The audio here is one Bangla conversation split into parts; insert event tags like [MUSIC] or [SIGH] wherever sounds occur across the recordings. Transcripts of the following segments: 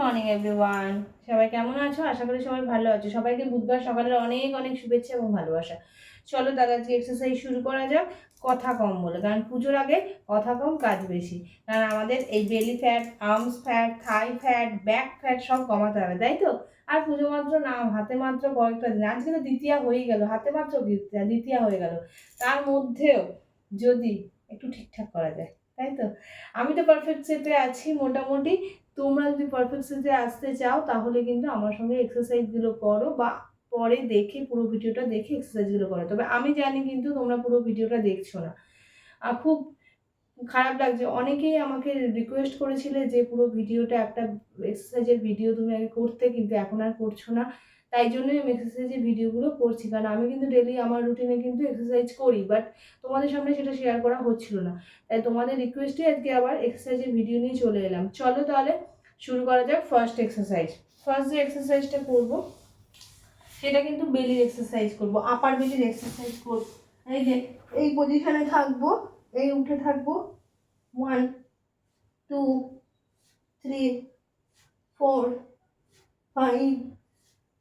মর্নিং এভরিওয়ান সবাই কেমন আছো? আশা করি সবাই ভালো আছো। সবাইকে বুধবার সকালের অনেক অনেক শুভেচ্ছা এবং ভালোবাসা। চলো দাদা আজকে এক্সারসাইজ শুরু করা যাক। কথা কম বলে, কারণ পুজোর আগে কথা কম, কাজ বেশি। কারণ আমাদের এই belly fat arms fat thigh fat back fat সব কমাতে হবে, তাই তো? আর পুজো মাত্র না, হাতে মাত্র কয়েকটা দিন। আজকে তো দ্বিতীয়া হয়েই গেল, হাতে মাত্র দ্বিতীয়া হয়ে গেল। তার মধ্যেও যদি একটু ঠিকঠাক করা যায়, তাই তো? আমি তো পারফেক্ট সেটে আছি মোটামুটি। তোমরা যদি পারফেক্ট সেন্সে আসতে চাও, তাহলে কিন্তু আমার সঙ্গে এক্সারসাইজগুলো করো বা পরে দেখে পুরো ভিডিওটা দেখে এক্সারসাইজগুলো করো। তবে আমি জানি কিন্তু তোমরা পুরো ভিডিওটা দেখছ না। আর খুব খারাপ লাগছে। অনেকেই আমাকে রিকোয়েস্ট করেছিলে যে পুরো ভিডিওটা একটা এক্সারসাইজের ভিডিও তুমি আগে করতে, কিন্তু এখন আর করছ না। তাই জন্যই আমি এক্সারসাইজের ভিডিওগুলো করছি। কারণ আমি কিন্তু ডেলি আমার রুটিনে কিন্তু এক্সারসাইজ করি বাট তোমাদের সামনে সেটা শেয়ার করা হচ্ছিল না। তাই তোমাদের রিকোয়েস্টে আজকে আবার এক্সারসাইজের ভিডিও নিয়ে চলে এলাম। চলো তাহলে শুরু করা যাক ফার্স্ট এক্সারসাইজ ফার্স্ট যে এক্সারসাইজটা করব, সেটা কিন্তু বেলির এক্সারসাইজ করব আপার বেলির এক্সারসাইজ করব। এই যে, এই পজিশনে থাকব, এই উঠে থাকব। One two three four five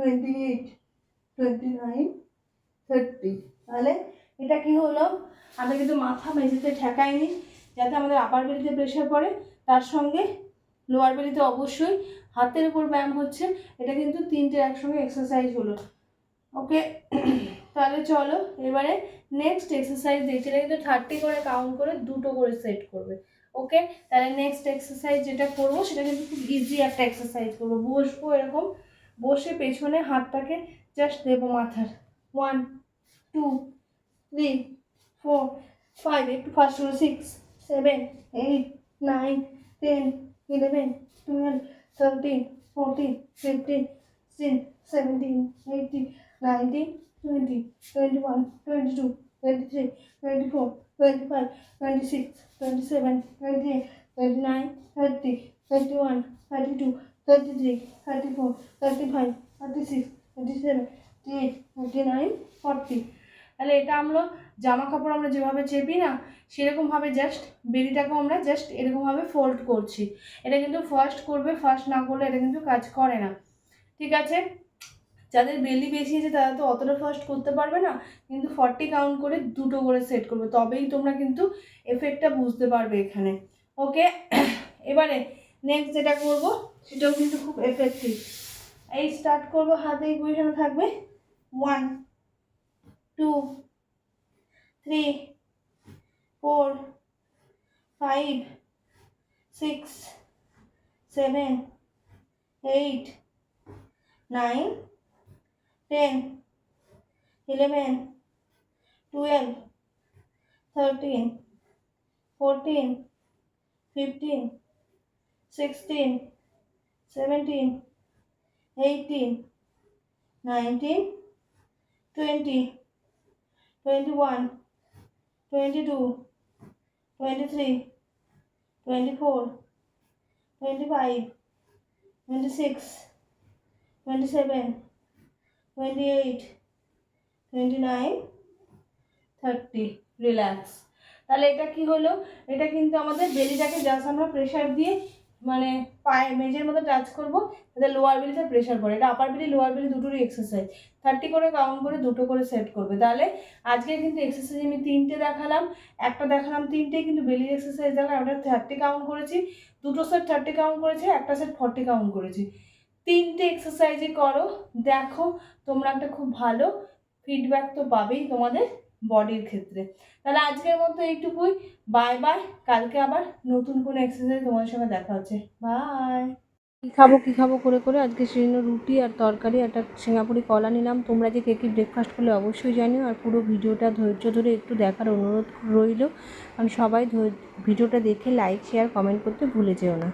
twenty eight twenty nine thirty তাহলে এটা কি হলো? আমরা কিন্তু মাথা মেঝেতে ঠেকাইনি, যাতে আমাদের আপার বেলিতে প্রেশার পড়ে। তার সঙ্গে লোয়ার বেলিতে অবশ্যই হাতের উপর ব্যায়াম হচ্ছে। এটা কিন্তু তিনটে একসঙ্গে এক্সারসাইজ হলো। ওকে তাহলে চলো, এবারে নেক্সট এক্সারসাইজ দেখছি। এটা কিন্তু থার্টি করে কাউন্ট করে দুটো করে সেট করবে। ওকে তাহলে নেক্সট এক্সারসাইজ যেটা করব, সেটা কিন্তু খুব ইজি একটা এক্সারসাইজ করব। বসবো এরকম। বসে পেছনে হাতটাকে জাস্ট দেবো মাথার। One two three four five একটু ফার্স্ট হলো six seven eight nine ten eleven twelve thirteen fourteen fifteen sixteen seventeen eighteen nineteen twenty twenty one twenty two twenty three twenty four twenty five twenty six twenty seven twenty eight twenty nine thirty thirty one thirty two thirty three thirty four thirty five thirty six thirty seven thirty eight thirty nine forty তাহলে এটা আমরা জামা কাপড় আমরা যেভাবে চেপি না সেরকমভাবে জাস্ট বেরিটাকেও আমরা জাস্ট এরকমভাবে ফোল্ড করছি। এটা কিন্তু ফার্স্ট করবে ফার্স্ট না করলে এটা কিন্তু কাজ করে না। ঠিক আছে? যাদের বেলি বেশি আছে, তারা তো অতটা ফার্স্ট করতে পারবে না, কিন্তু ফর্টি কাউন্ট করে দুটো করে সেট করবে। তবেই তোমরা কিন্তু এফেক্টটা বুঝতে পারবে এখানে। ওকে [COUGHS] এবারে নেক্সট যেটা করব সেটাও কিন্তু খুব এফেক্টিভ এই স্টার্ট করব, হাতে এই পজিশনে থাকবে। One two three four five six seven eight nine ten eleven twelve thirteen fourteen fifteen sixteen seventeen eighteen nineteen twenty twenty one twenty two twenty three twenty four twenty five twenty six twenty seven twenty eight twenty nine thirty relax তাহলে এটা কি হলো? এটা কিন্তু আমাদের বেলিটাকে জাস্ট আমরা প্রেশার দিয়ে মানে পায়ে মেজের মতো টাচ করব যাতে লোয়ার বেলিতে প্রেশার পড়ে। এটা আপার বেলি লোয়ার বেলি দুটোরই এক্সারসাইজ থার্টি করে কাউন্ট করে দুটো করে সেট করবে। তাহলে আজকে কিন্তু এক্সারসাইজ আমি তিনটে দেখালাম। একটা দেখালাম তিনটে, কিন্তু বেলির এক্সারসাইজ দেখালাম। একটা থার্টি কাউন্ট করেছি। দুটো সেট থার্টি কাউন্ট করেছি, একটা সেট ফর্টি কাউন্ট করেছি। তিনটে এক্সারসাইজই করো। দেখো, তোমরা একটা খুব ভালো ফিডব্যাক তো পাবেই তোমাদের। বডির ক্ষেত্রে। তাহলে আজকের মতো এইটুকুই। বাই বাই কালকে আবার নতুন কোনো এক্সারসাইজ তোমাদের সঙ্গে দেখা হচ্ছে। বাই কী খাব কী খাব করে করে? আজকে সেজন্য রুটি আর তরকারি, একটা সিঙ্গাপুরি কলা নিলাম। তোমরা যে কে কী ব্রেকফাস্ট করলে অবশ্যই জানিও। আর পুরো ভিডিওটা ধৈর্য ধরে একটু দেখার অনুরোধ রইল। কারণ সবাই ভিডিওটা দেখে লাইক শেয়ার কমেন্ট করতে ভুলে যেও না।